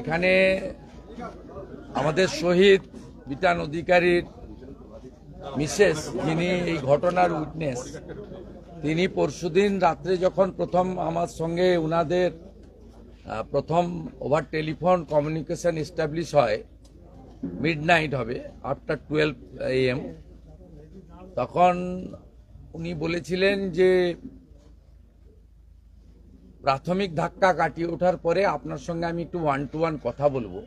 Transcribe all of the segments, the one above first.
এখানে আমাদের শহীদ বিটান অধিকারীর মিসেস যিনি এই ঘটনার উইটনেস, তিনি পরশুদিন রাত্রে যখন প্রথম আমার সঙ্গে উনাদের প্রথম ওভার টেলিফোন কমিউনিকেশন এস্টাবলিশ হয় মিড নাইট হবে, আফটার টুয়েলভ এম, তখন উনি বলেছিলেন যে প্রাথমিক ধাক্কা কাটিয়ে ওঠার পরে আপনার সঙ্গে আমি একটু ওয়ান টু ওয়ান কথা বলব।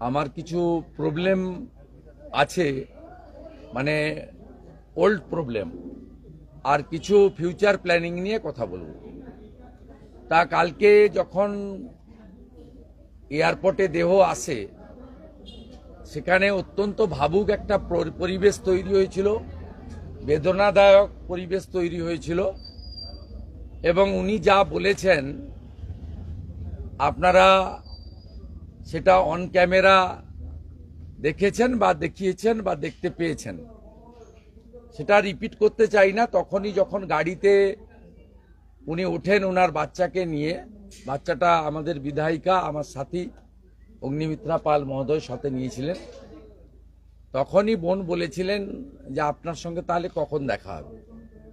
আমার কিছু প্রবলেম আছে মানে ওল্ড প্রবলেম আর কিছু ফিউচার প্ল্যানিং নিয়ে কথা বলব। তা কালকে যখন এয়ারপোর্টে দেহ আসে, সেখানে অত্যন্ত ভাবুক একটা পর- পরিবেশ তৈরি হয়েছিল, বেদনাদায়ক পরিবেশ তৈরি হয়েছিল। এবং উনি যা বলেছেন, আপনারা সেটা অন ক্যামেরা দেখেছেন বা দেখিয়েছেন বা দেখতে পেয়েছেন। সেটা রিপিট করতে চাই না, তখনই যখন গাড়িতে উনি ওঠেন ওনার বাচ্চাকে নিয়ে, বাচ্চাটা আমাদের বিধায়িকা, আমার সাথী অগ্নিমিত্রা পাল মহোদয় সাথে নিয়েছিলেন। তখনই বোন বলেছিলেন যে আপনার সঙ্গে তাহলে কখন দেখা হবে?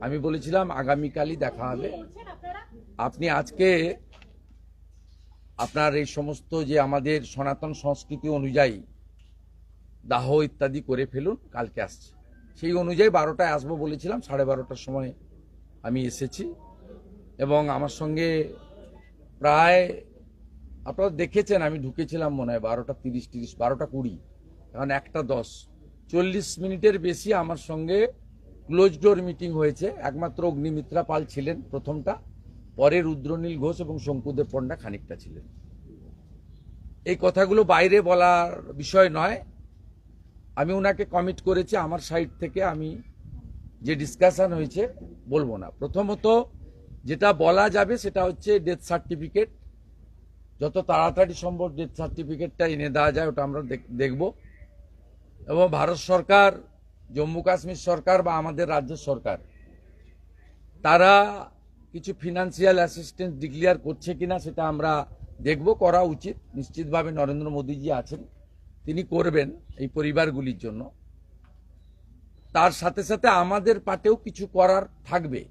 আমি বলেছিলাম আগামীকালই দেখা হবে। আপনি আজকে আপনার এই সমস্ত যে আমাদের সনাতন সংস্কৃতি অনুযায়ী দাহ ইত্যাদি করে ফেলুন, কালকে আসছে। সেই অনুযায়ী বারোটায় আসব বলেছিলাম, সাড়ে বারোটার সময় আমি এসেছি। এবং আমার সঙ্গে প্রায় আপনারা দেখেছেন, আমি ঢুকেছিলাম মনে হয় বারোটা তিরিশ তিরিশ, বারোটা কুড়ি এখন একটা দশ। চল্লিশ মিনিটের বেশি আমার সঙ্গে ক্লোজ ডোর মিটিং হয়েছে। একমাত্র অগ্নিমিত্রা পাল ছিলেন প্রথমটা। পরে রুদ্রনীল ঘোষ এবং শঙ্কুদেব পণ্ডা খানিকটা ছিলেন। এই কথাগুলো বাইরে বলার বিষয় নয়। আমি ওনাকে কমিট করেছি, আমার সাইড থেকে আমি যে ডিসকাশন হয়েছে বলব না। প্রথমত যেটা বলা যাবে সেটা হচ্ছে ডেথ সার্টিফিকেট যত তাড়াতাড়ি সম্ভব ডেথ সার্টিফিকেটটা এনে দেওয়া যায়, ওটা আমরা দেখ- দেখব। এবং ভারত সরকার জম্মু কাশ্মীর সরকার বা আমাদের রাজ্য সরকার, তারা কিছু ফিনান্সিয়াল অ্যাসিস্ট্যান্স ডিক্লেয়ার করছে কিনা সেটা আমরা দেখব, করা উচিত। নিশ্চিতভাবে নরেন্দ্র মোদীজি আছেন, তিনি করবেন এই পরিবারগুলির জন্য। তার সাথে সাথে আমাদের পাটেও কিছু করার থাকবে।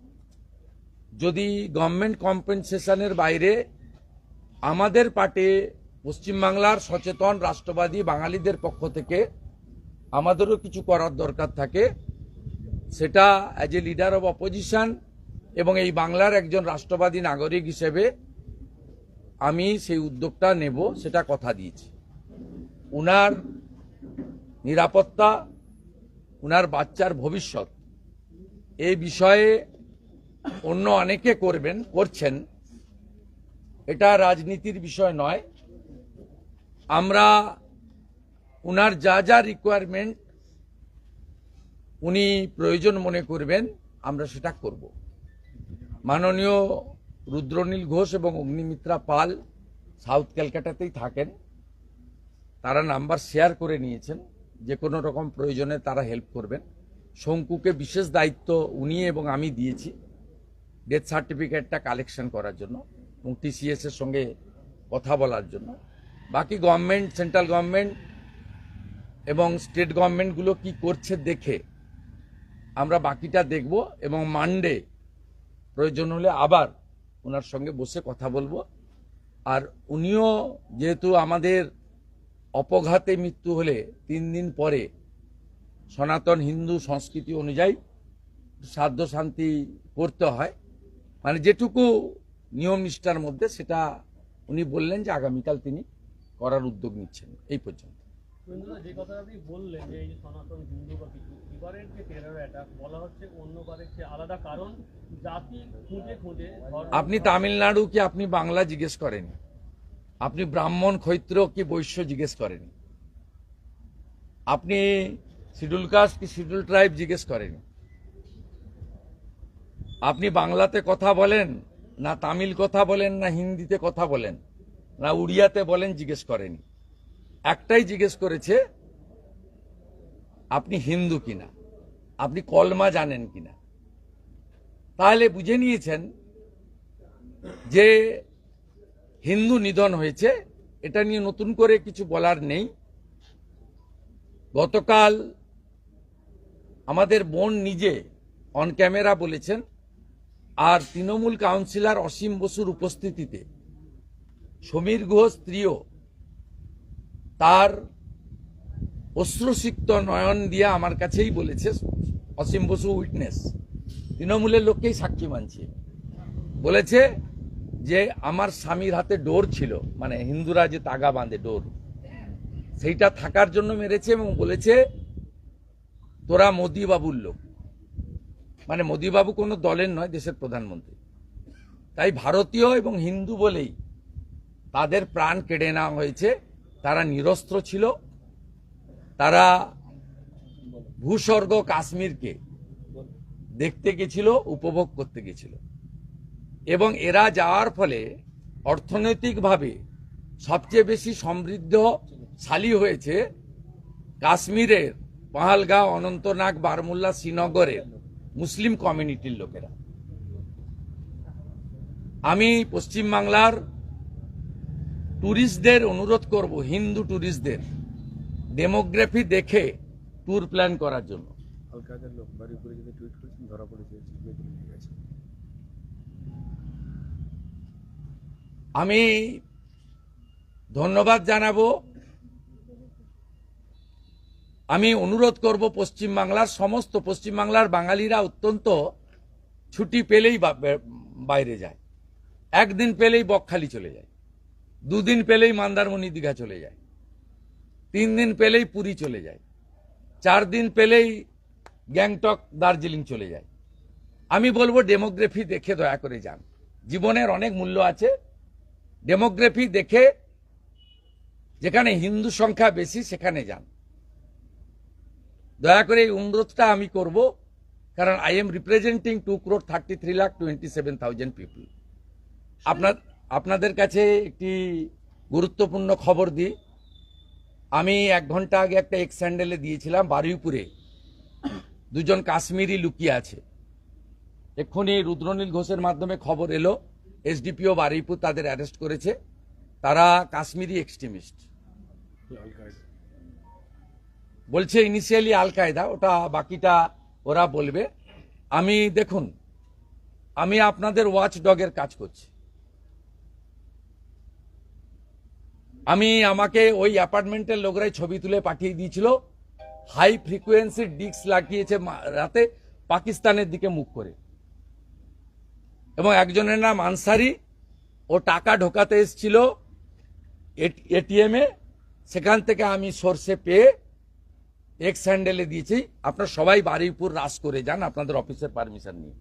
যদি গভর্নমেন্ট কম্পেনসেশনের বাইরে আমাদের পাটে পশ্চিমবাংলার সচেতন, রাষ্ট্রবাদী বাঙালিদের পক্ষ থেকে আমাদেরও কিছু করার দরকার থাকে। সেটা as a leader of opposition এবং এই বাংলার একজন রাষ্ট্রবাদী নাগরিক হিসেবে আমি সেই উদ্যোগটা নেব, সেটা কথা দিয়েছি। উনার নিরাপত্তা, উনার বাচ্চার ভবিষ্যৎ এই বিষয়ে অন্য অনেকে করবেন, করছেন। এটা রাজনীতির বিষয় নয়। আমরা উনার যা যা রিকোয়ারমেন্ট উনি প্রয়োজন মনে করবেন, আমরা সেটা করব। মাননীয় রুদ্রনীল ঘোষ এবং অগ্নিমিত্রা পাল সাউথ ক্যালকাটাতেই থাকেন। তারা নাম্বার শেয়ার করে নিয়েছেন, যে কোনো রকম প্রয়োজনে তারা হেল্প করবেন। শঙ্কুকে বিশেষ দায়িত্ব উনি এবং আমি দিয়েছি ডেথ সার্টিফিকেটটা কালেকশন করার জন্য এবং টিসিএসের সঙ্গে কথা বলার জন্য। বাকি গভর্নমেন্ট সেন্ট্রাল গভর্নমেন্ট এবং স্টেট গভর্নমেন্টগুলো কি করছে দেখে আমরা বাকিটা দেখব এবং মানডে প্রয়োজন হলে আবার ওনার সঙ্গে বসে কথা বলব। আর উনিও যেহেতু আমাদের অপঘাতে মৃত্যু হলে তিন দিন পরে সনাতন হিন্দু সংস্কৃতি অনুযায়ী সাধ্য শান্তি করতে হয় মানে যেটুকু নিয়ম নিষ্ঠার মধ্যে সেটা উনি বললেন যে আগামীকাল তিনি করার উদ্যোগ নিচ্ছেন। এই পর্যন্ত। রবীন্দ্রনাথ, যে কথা আপনি বললেন যে এই যে সনাতন হিন্দু বা কিছু, এবারের যে টেরর অ্যাটাক বলা হচ্ছে অন্যবারের চেয়ে আলাদা কারণ জাতি খুঁজে খুঁজে আপনি তামিলনাড়ু কি আপনি বাংলা জিজ্ঞেস করেন? আপনি ব্রাহ্মণ ক্ষৈত্র কি বৈশ্য জিজ্ঞেস করেন? আপনি শিডিউল কাস্ট কি শিডিউল ট্রাইব জিজ্ঞেস করেন? আপনি বাংলাতে কথা বলেন, না তামিল কথা বলেন, না হিন্দিতে কথা বলেন, না উড়িয়াতে বলেন জিজ্ঞেস করেন? একটাই জিজ্ঞেস করেছে, আপনি হিন্দু কিনা? আপনি কলমা জানেন কিনা? তাহলে বুঝে নিয়েছেন যে হিন্দু নিধন হয়েছে, এটা নিয়ে নতুন করে কিছু বলার নেই। গতকাল আমাদের বোন নিজে অন ক্যামেরা বলেছেন, আর তৃণমূল কাউন্সিলর অসীম বসুর উপস্থিতিতে সমীর গুহ স্ত্রীও তার অশ্রুসিক্ত নয়ন দিয়ে আমার কাছেই বলেছে অসীম বসু উইটনেস। তৃণমূলের লোককেই সাক্ষী মানছে। বলেছে যে আমার স্বামীর হাতে ডোর ছিল মানে হিন্দুরা যে তাগা বাঁধে ডোর, সেইটা থাকার জন্য মেরেছে এবং বলেছে, তোরা মোদি বাবুর লোক। মানে মোদি বাবু কোনো দলের নয়, দেশের প্রধানমন্ত্রী। তাই ভারতীয় এবং হিন্দু বলেই তাদের প্রাণ কেড়ে নেওয়া হয়েছে। তারা নিরস্ত্র ছিল। তারা ভূস্বর্গ কাশ্মীরকে দেখতে গেছিল, উপভোগ করতে গেছিল। এবং এরা যাওয়ার ফলে অর্থনৈতিকভাবে সবচেয়ে বেশি সমৃদ্ধশালী হয়েছে কাশ্মীরের পাহালগাঁও, অনন্তনাগ, বারমুল্লা, শ্রীনগরের মুসলিম কমিউনিটির লোকেরা। আমি পশ্চিমবাংলার ট্যুরিস্টদের অনুরোধ করব হিন্দু ট্যুরিস্টদের ডেমোগ্রাফি দেখে ট্যুর প্ল্যান করার জন্য। আমি ধন্যবাদ জানাব। আমি অনুরোধ করব পশ্চিমবাংলার সমস্ত পশ্চিমবাংলার বাঙালিরা অত্যন্ত ছুটি পেলেই বাইরে যায়। একদিন পেলেই বকখালি চলে যায়। দুদিন পেলেই মন্দারমণি দীঘা চলে যায়। তিন দিন পেলেই পুরী চলে যায়। চার দিন পেলেই গ্যাংটক, দার্জিলিং চলে যায়। আমি বলব, ডেমোগ্রাফি দেখে দয়া করে যান। জীবনের অনেক মূল্য আছে। ডেমোগ্রাফি দেখে যেখানে হিন্দু সংখ্যা বেশি, সেখানে যান। দয়া করে এই অনুরোধটা আমি করব, কারণ I am representing two crore thirty three lakh twenty seven thousand people আপনার আপনাদের কাছে একটি গুরুত্বপূর্ণ খবর দিই। আমি এক ঘণ্টা আগে একটা এক্স স্যান্ডেলে দিয়েছিলাম বারুইপুরে। দুজন কাশ্মীরি লুকিয়ে আছে। এক্ষুনি রুদ্রনীল ঘোষের মাধ্যমে খবর এলো, এসডিপিও বারুইপুর তাদের অ্যারেস্ট করেছে। তারা কাশ্মীরি এক্সট্রিমিস্ট। বলছে ইনিশিয়ালি আল কায়দা, ওটা বাকিটা ওরা বলবে। আমি, দেখুন, আমি আপনাদের ওয়াচ ডগের কাজ করছি। আমি আমাকে ওই অ্যাপার্টমেন্টের লোকরাই ছবি তুলে পাঠিয়ে দিয়েছিল। হাই ফ্রিকোয়েন্সি ডিস্ক লাগিয়েছে রাতে পাকিস্তানের দিকে মুখ করে। এবং একজনের নাম আনসারি। ও টাকা ঢোকাতে এসেছিল এটিএমে সেখান থেকে আমি সর্ষে পেয়ে এক্স হ্যান্ডেলে দিয়েছি। আপনারা সবাই বারুইপুর রাস করে যান, আপনাদের অফিসের পারমিশন নিয়ে।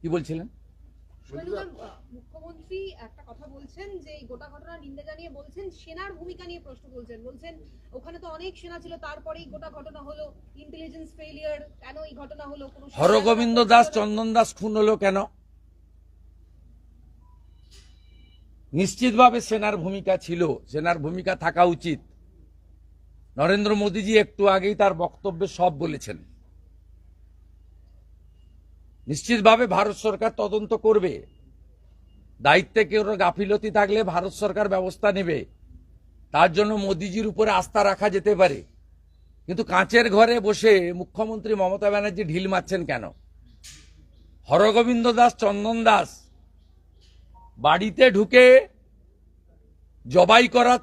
কি বলছিলেন? মুখ্যমন্ত্রী একটা কথা বলছেন যে এই গোটা ঘটনা নিন্দা জানিয়ে বলছেন সেনার ভূমিকা নিয়ে প্রশ্ন তুলছেন। বলছেন ওখানে তো অনেক সেনা ছিল তারপরেই গোটা ঘটনা হলো ইন্টেলিজেন্স ফেলিয়ার কেন এই ঘটনা হলো? হরগোবিন্দ দাস চন্দন দাস খুন হলো কেন? নিশ্চিতভাবে সেনার ভূমিকা ছিল সেনার ভূমিকা থাকা উচিত। নরেন্দ্র মোদীজি একটু আগেই তার বক্তব্যে সব বলেছেন। নিশ্চিতভাবে ভারত সরকার তদন্ত করবে। দায়িত্বে কেউ গাফিলতি থাকলে ভারত সরকার ব্যবস্থা নেবে। তার জন্য মোদিজির উপরে আস্থা রাখা যেতে পারে। কিন্তু কাঁচের ঘরে বসে মুখ্যমন্ত্রী মমতা ব্যানার্জি ঢিল মারছেন কেন? হরগোবিন্দ দাস, চন্দন দাস, বাড়িতে ঢুকে জবাই করা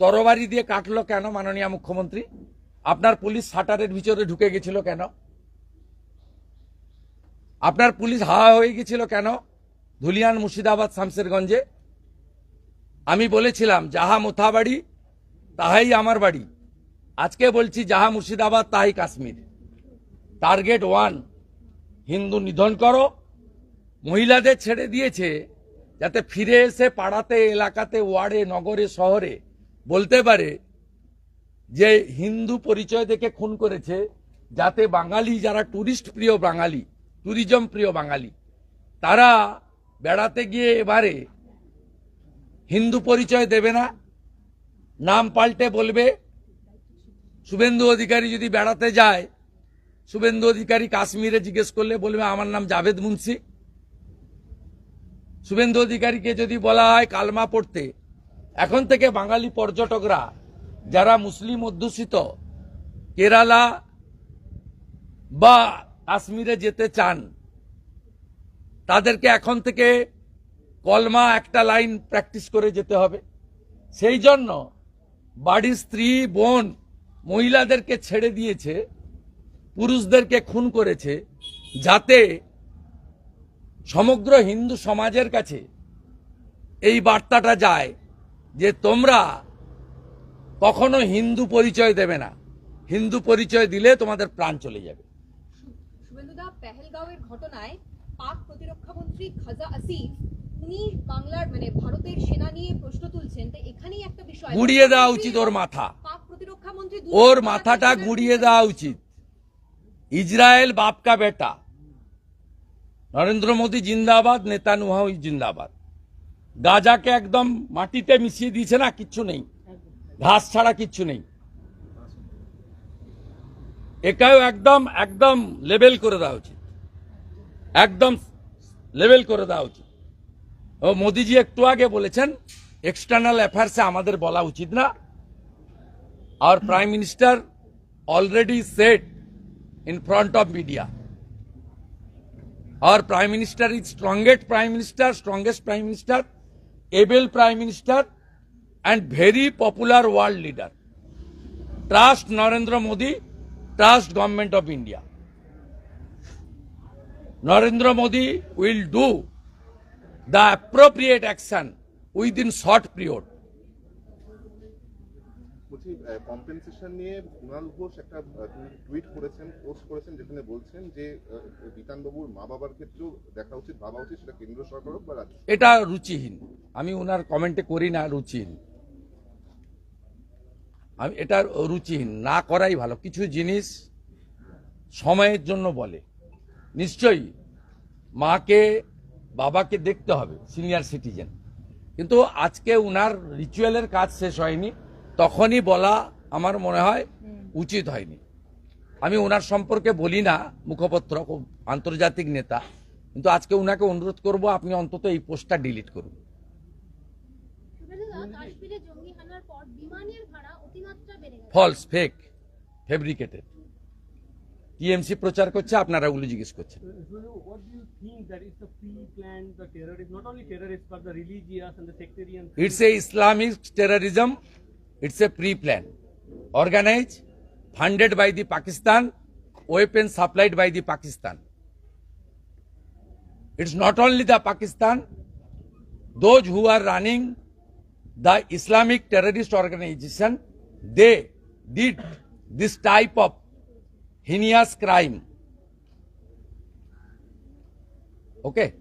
তরবারি দিয়ে কাটলো কেন মাননীয় মুখ্যমন্ত্রী? আপনার পুলিশ শাটারের ভিতরে ঢুকে গেছিল কেন? আপনার পুলিশ হাওয়া হয়ে গেছিল কেন? ধুলিয়ান মুর্শিদাবাদ শামসেরগঞ্জে। আমি বলেছিলাম, যাহা মোথা বাড়ি, তাহাই আমার বাড়ি। আজকে বলছি, যাহা মুর্শিদাবাদ, তাহাই কাশ্মীর। টার্গেট ওয়ান হিন্দু নিধন করো। মহিলাদের ছেড়ে দিয়েছে, যাতে ফিরে এসে পাড়াতে, এলাকাতে, ওয়ার্ডে, নগরে, শহরে বলতে পারে যে হিন্দু পরিচয় দেখে খুন করেছে, যাতে বাঙালি, যারা টুরিস্ট প্রিয় বাঙালি ট্যুরিজম প্রিয় বাঙালি। তারা বেড়াতে গিয়ে এবারে হিন্দু পরিচয় দেবে না, নাম পাল্টে বলবে, শুভেন্দু অধিকারী যদি বেড়াতে যায়, শুভেন্দু অধিকারী কাশ্মীরে জিজ্ঞেস করলে বলবে, আমার নাম জাভেদ মুন্সি। শুভেন্দু অধিকারীকে যদি বলা হয়, কালমা পড়তে। এখন থেকে বাঙালি পর্যটকরা, যারা মুসলিম অধ্যুষিত, কেরালা বা কাশ্মীরে যেতে চান, তাদেরকে এখন থেকে কলমা একটা লাইন প্র্যাকটিস করে যেতে হবে। সেই জন্য বাড়ির স্ত্রী, বোন মহিলাদেরকে ছেড়ে দিয়েছে, পুরুষদেরকে খুন করেছে, যাতে সমগ্র হিন্দু সমাজের কাছে এই বার্তাটা যায় যে তোমরা কখনো হিন্দু পরিচয় দেবে না। হিন্দু পরিচয় দিলে তোমাদের প্রাণ চলে যাবে। ঘটনায় পাক প্রতিরক্ষা মন্ত্রী খাজা আসিফ উনি বাংলার মানে ভারতের সেনা নিয়ে প্রশ্ন তুলছেন। তো এখানেই একটা বিষয় গুড়িয়ে দেওয়া উচিত ওর মাথা। পাক প্রতিরক্ষা মন্ত্রী ওর মাথাটা গুড়িয়ে দেওয়া উচিত। ইসরায়েল বাপ কা বেটা। নরেন্দ্র মোদী জিন্দাবাদ নেতা নেতানুহাউ জিন্দাবাদ। গাজাকে একদম মাটিতে মিশিয়ে দিয়েছে না কিচ্ছু নেই। ঘাস ছাড়া কিচ্ছু নেই। এটাও একদম একদম লেভেল করে দেওয়া উচিত। একদম লেভেল করে দেওয়া উচিত। ও মোদিজি একটু আগে বলেছেন এক্সটার্নাল অ্যাফেয়ার্সে আমাদের বলা উচিত না। আর prime minister already set in front of media R prime minister is strongest prime minister strongest prime minister able prime minister and very popular world leader trust Narendra Modi trust government of India narendra modi will do the appropriate action within short period বলছি compensation নিয়ে কুণাল ঘোষ একটা tweet করেছেন post করেছেন যেখানে বলছেন যে বিতানবাবুর মা বাবার ক্ষেত্রেও দেখা উচিত ভাবা উচিত সেটা কেন্দ্র সরকার হোক বা এটা রুচিহীন। আমি ওনার কমেন্টে করি না রুচিহীন। আমি এটা রুচিহীন না করাই ভালো। কিছু জিনিস সময়ের জন্য বলে। নিশ্চয়ই মাকে বাবাকে দেখতে হবে সিনিয়র সিটিজেন কিন্তু আজকে উনার রিচুয়ালের কাজ শেষ হয়নি তখনই বলা আমার মনে হয় উচিত হয়নি। আমি ওনার সম্পর্কে বলি না মুখপত্র আন্তর্জাতিক নেতা কিন্তু আজকে উনাকে অনুরোধ করব আপনি অন্তত এই পোস্টটা ডিলিট করুন। ফলস ফেক ফেব্রিকেটেড টিএমসি প্রচার করছে আপনারা ওগুলো জিজ্ঞেস করছেন the the not only the the it's a Islamic terrorism it's a pre plan organise funded by the Pakistan weapon supplied by the Pakistan it's not only the Pakistan those who are running the Islamic terrorist organization, they did this type of heinous crime. Okay?